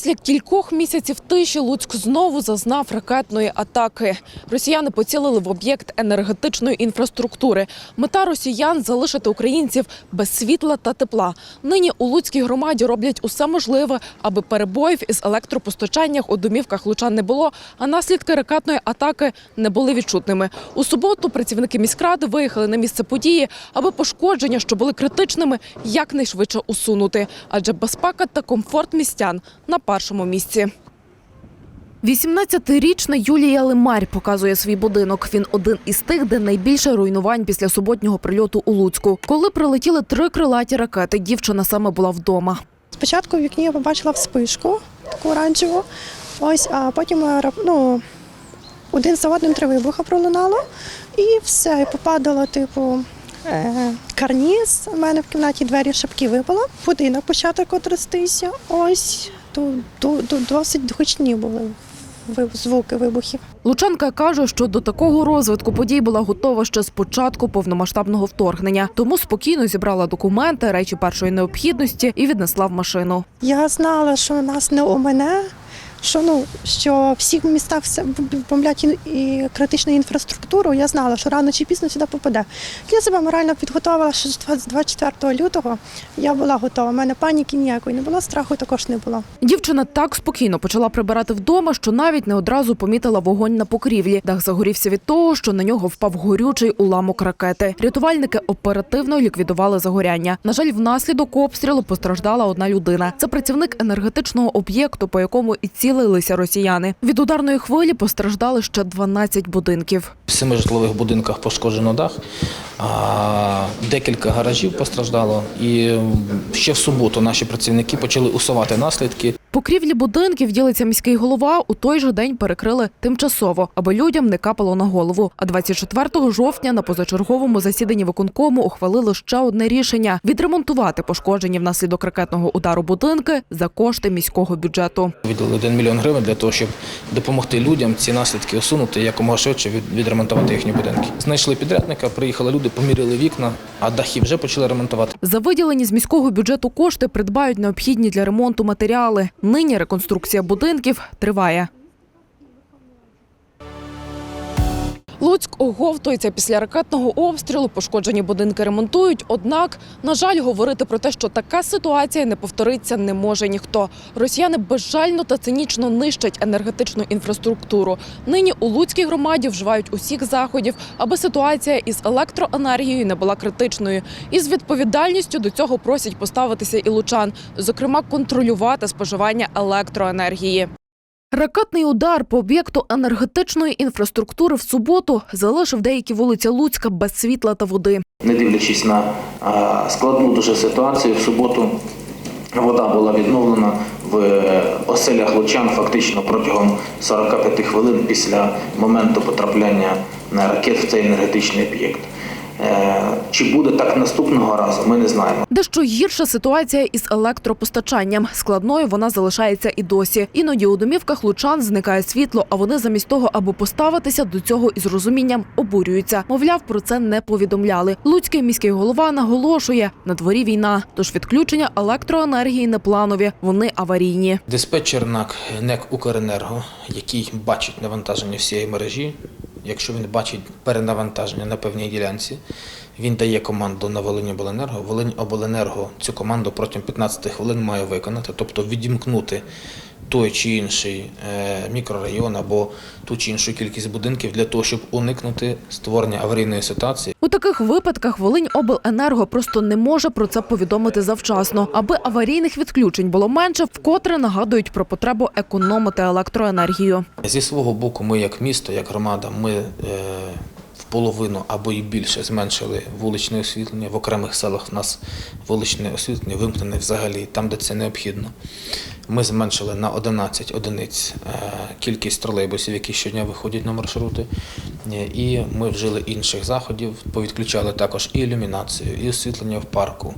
Після кількох місяців тиші Луцьк знову зазнав ракетної атаки. Росіяни поцілили в об'єкт енергетичної інфраструктури. Мета росіян залишити українців без світла та тепла. Нині у Луцькій громаді роблять усе можливе, аби перебоїв із електропостачанням у домівках лучан не було, а наслідки ракетної атаки не були відчутними. У суботу працівники міськради виїхали на місце події, аби пошкодження, що були критичними, якнайшвидше усунути. Адже безпека та комфорт містян на першому місці. 18-річна Юлія Лимарь показує свій будинок. Він один із тих, де найбільше руйнувань після суботнього прильоту у Луцьку. Коли прилетіли три крилаті ракети, дівчина саме була вдома. Спочатку в вікні я побачила вспишку таку оранжеву, ось, а потім е, ну, один за одним три вибухи пролунало, і все, і попадало, типу, е, карніз. У мене в кімнаті двері шибки випало, будинок почав так трястися. Ось тут то, то досить гучні були звуки вибухів. Лучанка каже, що до такого розвитку подій була готова ще з початку повномасштабного вторгнення, тому спокійно зібрала документи, речі першої необхідності і віднесла в машину. Я знала, що нас не у мене, що ну що всі в містах все бомблять і, критичну інфраструктуру. Я знала, що рано чи пізно сюди попаде. Я себе морально підготувала, що з 24 лютого я була готова. У мене паніки ніякої не було, страху також не було. Дівчина так спокійно почала прибирати вдома, що навіть не одразу помітила вогонь на покрівлі. Дах загорівся від того, що на нього впав горючий уламок ракети. Рятувальники оперативно ліквідували загоряння. На жаль, внаслідок обстрілу постраждала одна людина. Це працівник енергетичного об'єкту, по якому і цілилися росіяни. Від ударної хвилі постраждали ще 12 будинків. В семи житлових будинках пошкоджено дах, декілька гаражів постраждало. І ще в суботу наші працівники почали усувати наслідки. Покрівлі будинків ділиться міський голова. У той же день перекрили тимчасово, аби людям не капало на голову. А 24 жовтня на позачерговому засіданні виконкому ухвалили ще одне рішення відремонтувати пошкоджені внаслідок ракетного удару будинки за кошти міського бюджету. Виділили 1 мільйон гривень для того, щоб допомогти людям ці наслідки усунути якомога швидше відремонтувати їхні будинки. Знайшли підрядника, приїхали люди, поміряли вікна, а дахи вже почали ремонтувати. За виділені з міського бюджету кошти придбають необхідні для ремонту матеріали. Нині реконструкція будинків триває. Луцьк оговтується після ракетного обстрілу. Пошкоджені будинки ремонтують. Однак, на жаль, говорити про те, що така ситуація не повториться, не може ніхто. Росіяни безжально та цинічно нищать енергетичну інфраструктуру. Нині у Луцькій громаді вживають усіх заходів, аби ситуація із електроенергією не була критичною. І з відповідальністю до цього просять поставитися і лучан, зокрема, контролювати споживання електроенергії. Ракетний удар по об'єкту енергетичної інфраструктури в суботу залишив деякі вулиці Луцька без світла та води. Не дивлячись на складну дуже ситуацію, в суботу вода була відновлена в е, оселях лучан фактично протягом 45 хвилин після моменту потрапляння на ракет в цей енергетичний об'єкт. Е, Чи буде так наступного разу, ми не знаємо. Дещо гірша ситуація із електропостачанням. Складною вона залишається і досі. Іноді у домівках лучан зникає світло, а вони замість того, аби поставитися до цього із розумінням, обурюються. Мовляв, про це не повідомляли. Луцький міський голова наголошує: на дворі війна, тож відключення електроенергії не планові, вони аварійні. Диспетчер НАК НЕК Укренерго, який бачить навантаження всієї мережі, якщо він бачить перенавантаження на певній ділянці, він дає команду на Волиньобленерго. Волиньобленерго цю команду протягом 15 хвилин має виконати, тобто відімкнути той чи інший е, мікрорайон або ту чи іншу кількість будинків для того, щоб уникнути створення аварійної ситуації. У таких випадках Волиньобленерго просто не може про це повідомити завчасно, аби аварійних відключень було менше, вкотре нагадують про потребу економити електроенергію. Зі свого боку, ми як місто, як громада, ми е, в половину або і більше зменшили вуличне освітлення. В окремих селах в нас вуличне освітлення вимкнене взагалі там, де це необхідно. Ми зменшили на 11 одиниць е, кількість тролейбусів, які щодня виходять на маршрути. Е, І ми вжили інших заходів, повідключали також і ілюмінацію, і освітлення в парку,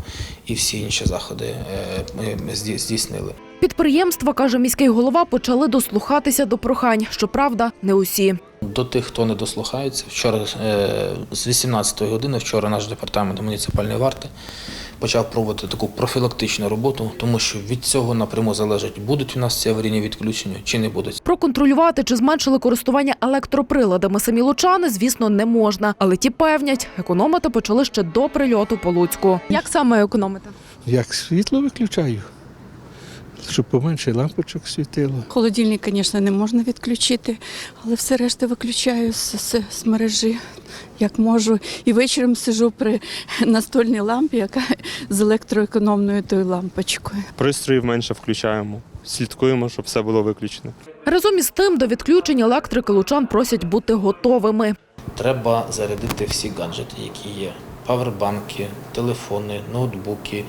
і всі інші заходи е, ми здій- здійснили. Підприємства, каже міський голова, почали дослухатися до прохань. Щоправда, не усі. До тих, хто не дослухається, вчора з 18 години, вчора наш департамент муніципальної варти почав проводити таку профілактичну роботу, тому що від цього напряму залежить, будуть у нас ці аварійні відключення чи не будуть. Проконтролювати, чи зменшили користування електроприладами самі лучани, звісно, не можна. Але ті певнять, економити почали ще до прильоту по Луцьку. Як саме економити? Як світло виключаю, щоб поменше лампочок світило. Холодильник, звісно, не можна відключити, але все решта виключаю з, з, з мережі, як можу. І вечором сижу при настольній лампі, яка з електроекономною тою лампочкою. Пристроїв менше включаємо. Слідкуємо, щоб все було виключено. Разом із тим, до відключення електрики лучан просять бути готовими. Треба зарядити всі гаджети, які є: павербанки, телефони, ноутбуки,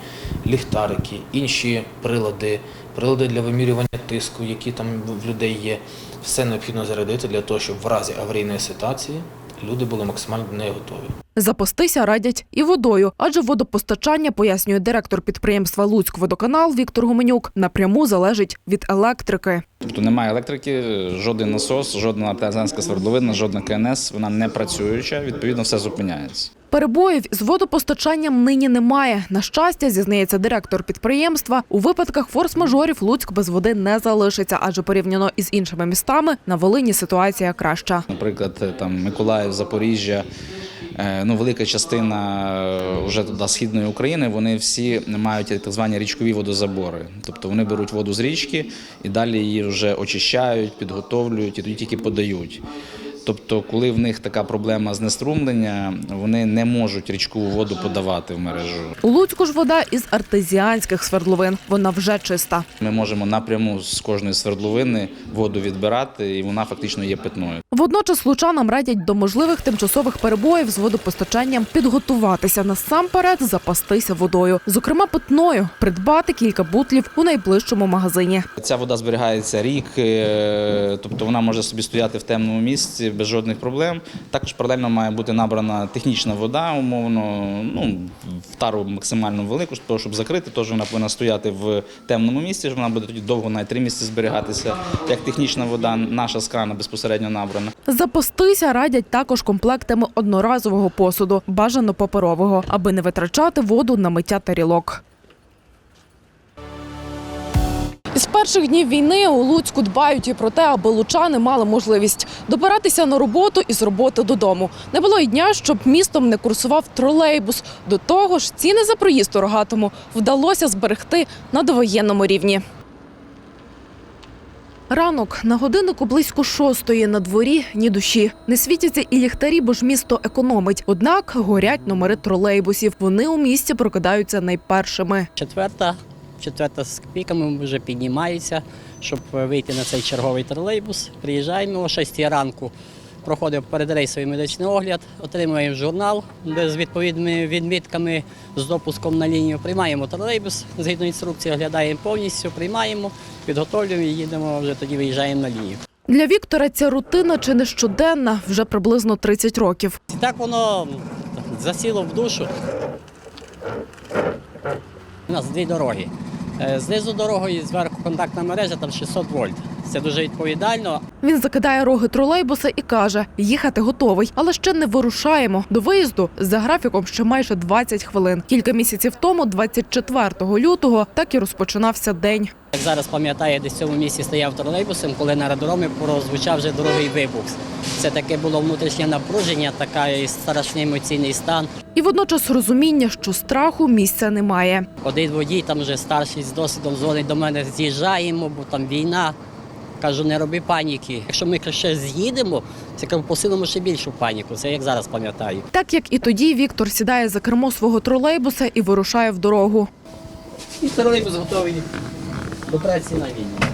ліхтарики, інші прилади, прилади для вимірювання тиску, які там в людей є. Все необхідно зарядити для того, щоб в разі аварійної ситуації люди були максимально до неї готові. Запастися радять і водою, адже водопостачання, пояснює директор підприємства Луцькводоканал Віктор Гуменюк, напряму залежить від електрики. Тобто немає електрики, жоден насос, жодна артезіанська свердловина, жодна КНС, вона не працююча, відповідно, все зупиняється. Перебоїв з водопостачанням нині немає. На щастя, зізнається директор підприємства. У випадках форс-мажорів Луцьк без води не залишиться, адже порівняно із іншими містами на Волині ситуація краща. Наприклад, там Миколаїв, Запоріжжя, е, ну велика частина е, вже туди східної України. Вони всі мають так звані річкові водозабори. Тобто вони беруть воду з річки і далі її вже очищають, підготовлюють і тоді тільки подають. Тобто, коли в них така проблема знеструмлення, вони не можуть річкову воду подавати в мережу. У Луцьку ж вода із артезіанських свердловин. Вона вже чиста. Ми можемо напряму з кожної свердловини воду відбирати, і вона фактично є питною. Водночас лучанам радять до можливих тимчасових перебоїв з водопостачанням підготуватися насамперед, запастися водою, зокрема питною, придбати кілька бутлів у найближчому магазині. Ця вода зберігається рік, е, тобто вона може собі стояти в темному місці без жодних проблем. Також паралельно має бути набрана технічна вода, умовно, ну в тару максимально велику, щоб закрити, теж вона повинна стояти в темному місці. Вона буде тоді довго на три місяці зберігатися. Як технічна вода, наша з безпосередньо набрана. Запастися радять також комплектами одноразового посуду, бажано паперового, аби не витрачати воду на миття тарілок. Із перших днів війни у Луцьку дбають і про те, аби лучани мали можливість добиратися на роботу і з роботи додому. Не було й дня, щоб містом не курсував тролейбус. До того ж, ціни за проїзд у рогатому вдалося зберегти на довоєнному рівні. Ранок на годиннику близько шостої на дворі ні душі. Не світяться і ліхтарі, бо ж місто економить. Однак горять номери тролейбусів. Вони у місті прокидаються найпершими. Четверта, четверта з копійками вже піднімається, щоб вийти на цей черговий тролейбус. Приїжджаємо о 6 ранку, проходимо передрейсовий медичний огляд, отримуємо журнал з відповідними відмітками з допуском на лінію. Приймаємо тролейбус, згідно інструкції, оглядаємо повністю, приймаємо, підготовлюємо і їдемо, вже тоді виїжджаємо на лінію. Для Віктора ця рутина чи не щоденна вже приблизно 30 років. І так воно засіло в душу. У нас дві дороги. Е, Знизу дорогою і зверху контактна мережа, там 600 вольт. Це дуже відповідально. Він закидає роги тролейбуса і каже: їхати готовий, але ще не вирушаємо. До виїзду за графіком ще майже 20 хвилин. Кілька місяців тому, 24 лютого, так і розпочинався день. Як зараз пам'ятаю, десь в цьому місці стояв тролейбусом, коли на аеродромі прозвучав вже другий вибух. Це таке було внутрішнє напруження, такий страшний емоційний стан. І водночас розуміння, що страху місця немає. Один водій, там вже старший з досвідом дзвонить до мене, з'їжджаємо, бо там війна. Кажу, не роби паніки. Якщо ми ще з'їдемо, це посилимо ще більшу паніку. Це як зараз пам'ятаю. Так як і тоді Віктор сідає за кермо свого тролейбуса і вирушає в дорогу. І тролейбус готовий до праці на війні.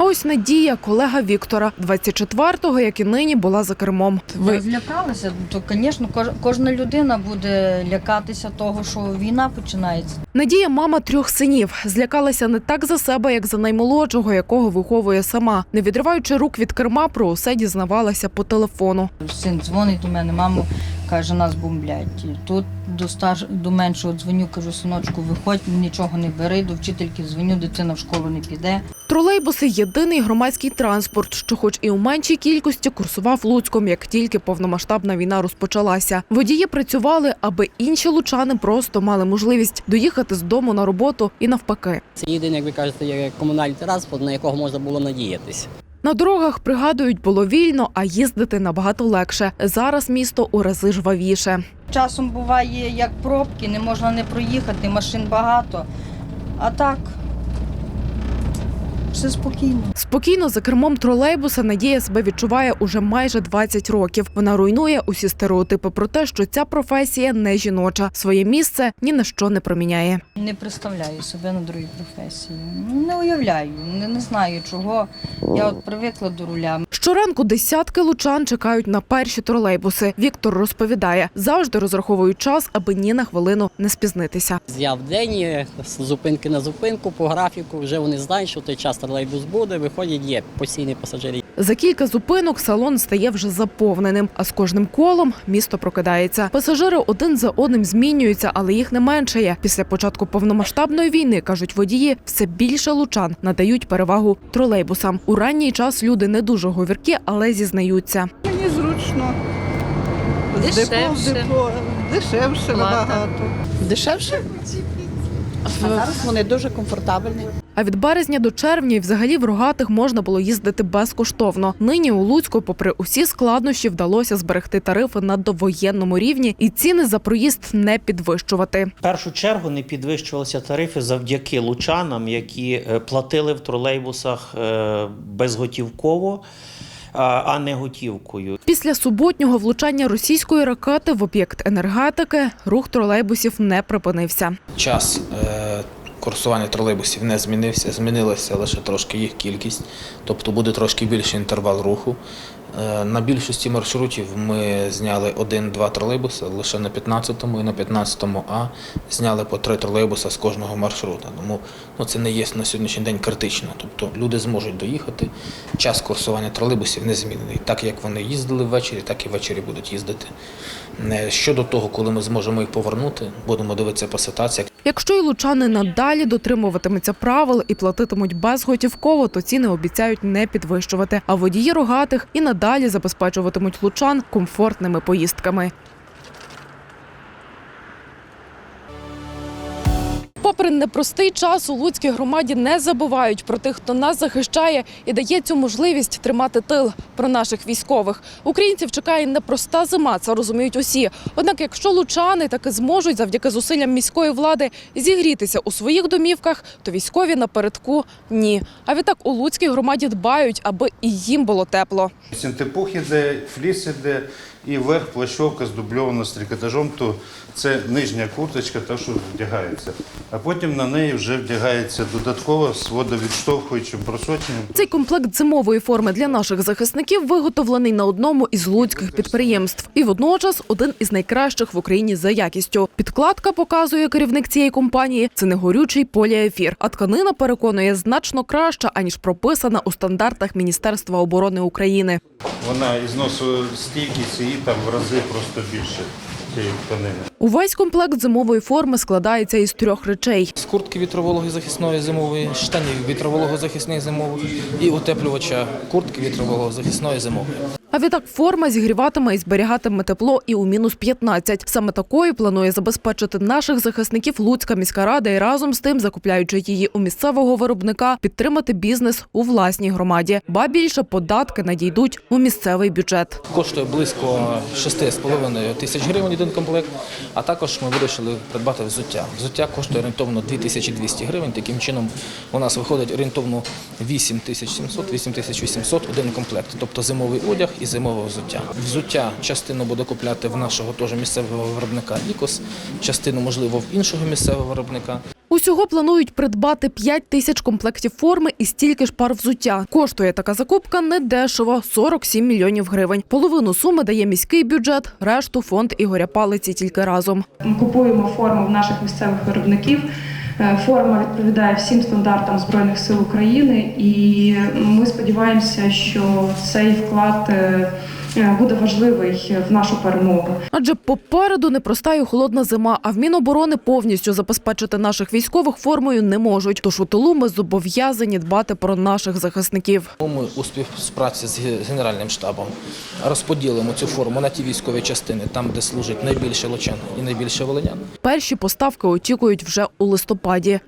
А ось Надія, колега Віктора, 24-го, як і нині, була за кермом. Ви злякалися, то, звісно, кож- кожна людина буде лякатися того, що війна починається. Надія, мама трьох синів, злякалася не так за себе, як за наймолодшого, якого виховує сама. Не відриваючи рук від керма, про усе дізнавалася по телефону. Син дзвонить до мене, мамо, Каже, нас бомблять. Тут до стаж до меншого дзвоню, кажу, синочку, виходь, нічого не бери, до вчительки дзвоню, дитина в школу не піде. Тролейбуси єдиний громадський транспорт, що, хоч і у меншій кількості, курсував Луцьком, як тільки повномасштабна війна розпочалася. Водії працювали, аби інші лучани просто мали можливість доїхати з дому на роботу і навпаки. Це єдиний, як ви кажете, є комунальний транспорт, на якого можна було надіятися. На дорогах пригадують, було вільно, а їздити набагато легше. Зараз місто у рази жвавіше. Часом буває як пробки, не можна не проїхати, машин багато. А так, все спокійно. Спокійно за кермом тролейбуса Надія себе відчуває уже майже 20 років. Вона руйнує усі стереотипи про те, що ця професія не жіноча. Своє місце ні на що не проміняє. Не представляю себе на другій професії. Не уявляю, не, не знаю чого. Я от привикла до руля. Щоранку десятки лучан чекають на перші тролейбуси. Віктор розповідає, завжди розраховують час, аби ні на хвилину не спізнитися. Я в день з зупинки на зупинку по графіку, вже вони знають, що той час тролейбус буде, виходять, є постійні пасажири. За кілька зупинок салон стає вже заповненим, а з кожним колом місто прокидається. Пасажири один за одним змінюються, але їх не меншає. Після початку повномасштабної війни кажуть водії, все більше лучан надають перевагу тролейбусам. У ранній час люди не дуже говіркі, але зізнаються. Мені зручно. Дешевше. депо депо. Дешевше Плата. набагато. Дешевше? А зараз вони дуже комфортабельні. А від березня до червня і взагалі в рогатих можна було їздити безкоштовно. Нині у Луцьку, попри усі складнощі, вдалося зберегти тарифи на довоєнному рівні і ціни за проїзд не підвищувати. В першу чергу не підвищувалися тарифи завдяки лучанам, які е, платили в тролейбусах е, безготівково, а- не готівкою. Після суботнього влучання російської ракети в об'єкт енергетики рух тролейбусів не припинився. Час е, курсування тролейбусів не змінився, змінилася лише трошки їх кількість, тобто буде трошки більший інтервал руху. Е, На більшості маршрутів ми зняли один-два тролейбуси, лише на 15-му і на 15-му А зняли по три тролейбуса з кожного маршрута. Тому ну, це не є на сьогоднішній день критично. Тобто люди зможуть доїхати. Час курсування тролейбусів не змінений. Так як вони їздили ввечері, так і ввечері будуть їздити. Е, Щодо того, коли ми зможемо їх повернути, будемо дивитися по ситуації. Якщо й лучани надалі дотримуватимуться правил і платитимуть безготівково, то ціни обіцяють не підвищувати. А водії рогатих і надалі забезпечуватимуть лучан комфортними поїздками. Попри непростий час у Луцькій громаді не забувають про тих, хто нас захищає і дає цю можливість тримати тил про наших військових. Українців чекає непроста зима, це розуміють усі. Однак, якщо лучани таки зможуть завдяки зусиллям міської влади зігрітися у своїх домівках, то військові напередку ні. А відтак у Луцькій громаді дбають, аби і їм було тепло. Синтепух іде, фліс іде, і верх плащовка здубльована з трикотажом, то це нижня курточка, та що вдягається. А потім на неї вже вдягається додатково з водовідштовхуючим просоченням. Цей комплект зимової форми для наших захисників виготовлений на одному із луцьких підприємств і водночас один із найкращих в Україні за якістю. Підкладка показує керівник цієї компанії. Це не горючий поліефір, а тканина переконує значно краща аніж прописана у стандартах Міністерства оборони України. Вона із носу стійкість її там в рази просто більше цієї тканини. Увесь комплект зимової форми складається із трьох речей. З куртки вітровологої захисної зимової, штанів вітровологозахисних зимових і утеплювача куртки вітровологозахисної зимової. А відтак форма зігріватиме і зберігатиме тепло і у мінус 15. Саме такою планує забезпечити наших захисників Луцька міська рада і разом з тим, закупляючи її у місцевого виробника, підтримати бізнес у власній громаді. Ба більше податки надійдуть у місцевий бюджет. Коштує близько 6,5 тисяч гривень один комплект, а також ми вирішили придбати взуття. Взуття коштує орієнтовно 2200 гривень. Таким чином у нас виходить орієнтовно 8700 8800 один комплект, тобто зимовий одяг і зимове взуття. Взуття частину буде купляти в нашого теж місцевого виробника Ікос, частину можливо в іншого місцевого виробника. Усього планують придбати 5 тисяч комплектів форми і стільки ж пар взуття. Коштує така закупка недешево – 47 мільйонів гривень. Половину суми дає міський бюджет, решту фонд Ігоря Палиці тільки разом. Ми купуємо форму в наших місцевих виробників. Е, Форма відповідає всім стандартам Збройних сил України, і ми сподіваємося, що цей вклад е, буде важливий в нашу перемогу. Адже попереду непроста і холодна зима, а в Міноборони повністю забезпечити наших військових формою не можуть. Тож у тилу ми зобов'язані дбати про наших захисників. Ми у співпраці з Генеральним штабом розподілимо цю форму на ті військові частини, там, де служить найбільше лучан і найбільше волинян. Перші поставки очікують вже у листопаді.